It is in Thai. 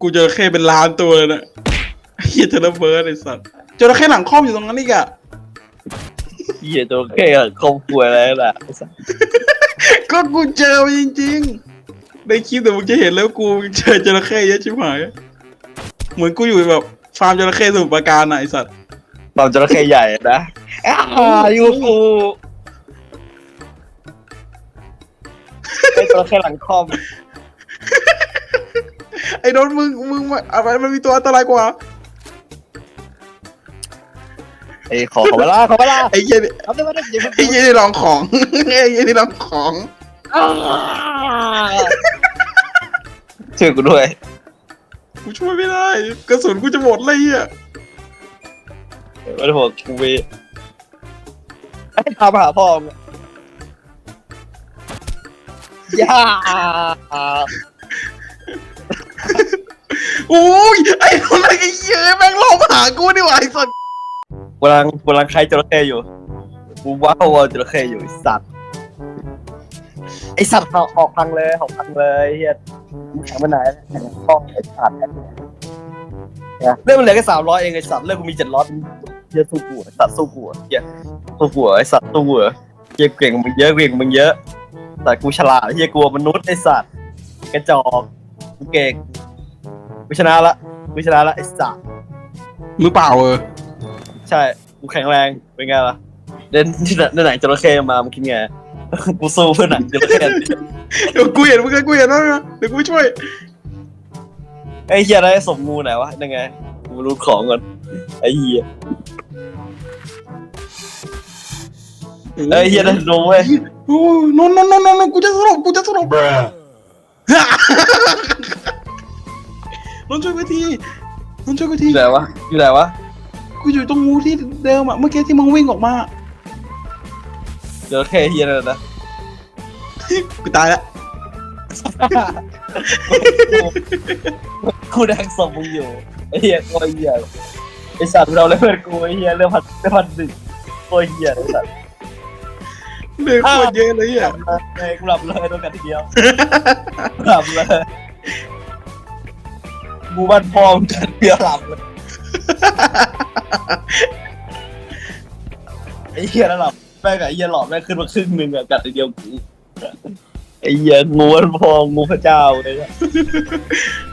กูเจอแค่เป็นล้านตัวเลยนะเฮียเทเลเบิร์ดไอ้สัตว์จระเข้หลังคอมอยู่ตรงนั้นอีกอะเหี้ยตัวแค่คงป่วยอะไรล่ะไอ้สัสก็กูเจอมาจริงๆในคลิปแต่มึงจะเห็นแล้วกูเจอจระเข้เยอะชิบหายเหมือนกูอยู่แบบฟาร์มจระเข้สมุทรปราการน่ะไอสัตว์ตอนจระเข้ใหญ่นะอ้าวอยู่กับกูไอ้จระเข้หลังคอมไอ้ โดนมึงมึงมาอะไรมันมีตัวอันตรายกว่าไอ้ขอขอเวลาขอเวลาไอ้เหี้ยนี่เอาได้ไหมได้ยังไอ้เหี้ยนี่ลองของไอ้เหี้ยนี่ลองของช่วยกูด้วยกูช่วยไม่ได้กระสุนกูจะหมดเลยเหี้ยไม่ได้บอกกูไปไอ้พามาหาพ่อมึงย่าโอ้ยไอ้คนอะไรกันเหี้ยแม่งลอบหากูนี่หว่าไอ้สัตว์กำลังกำลังใครจระเข้อยู่กูว้าวจระเข้อยู่ไอ้สัตว์ไอสัตว์หอกหอกพังเลยหอกพังเลยเฮียแข่งไปไหนแข่งห้องไอสัตว์เนี่ยเรื่องมันเหลือแค่สามร้อยเองไอสัตว์เรื่องกูมีเจ็ดร้อยเฮียสู้กูไอสัตว์สู้กูเฮียสู้กูไอสัตว์สู้กูเฮียเก่งมึงเยอะเก่งมึงเยอะแต่กูฉลาดเฮียกลัวมนุษย์ไอสัตว์กระจอกกูเก่ง กูชนะละกูชนะละไอสัตว์มือเปล่าเออใช่กูแข็งแรงเป็นไงล่ะเดินที่ไหนไหนจระเข้มามึงคิดไงกูสู้เพื่อนหนังจระเข้เดี๋ยวกูเห็นมึงกันกูเห็นแล้วนะเดี๋ยวกูไปช่วยไอ้เหี้ยได้สมงูไหนวะยังไงกูรู้ของก่อนไอ้เหี้ยไอ้เหี้ยได้ดูเว้ยโอ้ยนนนนนนนกูจะสลบกูจะสลบ นนช่วยกูทีนนช่วยกูอทียู่ไหนวะ อยู่ไหนวะ กูอยู่ตรงงูที่เดิมอะเมื่อกี้ที่มึงวิ่งออกมาจระเข้เหี้ยนั่นนะกูตายแล้วกูแดงศพมึงอยู่ไอ้เหี้ยโคตรเหี้ยไอ้สัตว์เราเลยเพื่อนกูไอ้เหี้ยเรื่องพันเรื่องพันหนึ่งโคตรเหี้ยไอ้สัตว์เดือดโคตรเยอะเลยอะเฮ้ยกูหลับเลยโดนกันทีเดียวหลับเลย กูบ้านพ่อมึงกันเดียวหลับเลยไอ้เหี้ยแล้วหลับแม่งกับไอ้เหี้ยหลอดแม่งขึ้นมาครึ่งหนึ่งอะกัดทีเดียวกูไอ้เหี้ยงูบ้านพ่องูพระเจ้าเลยอะ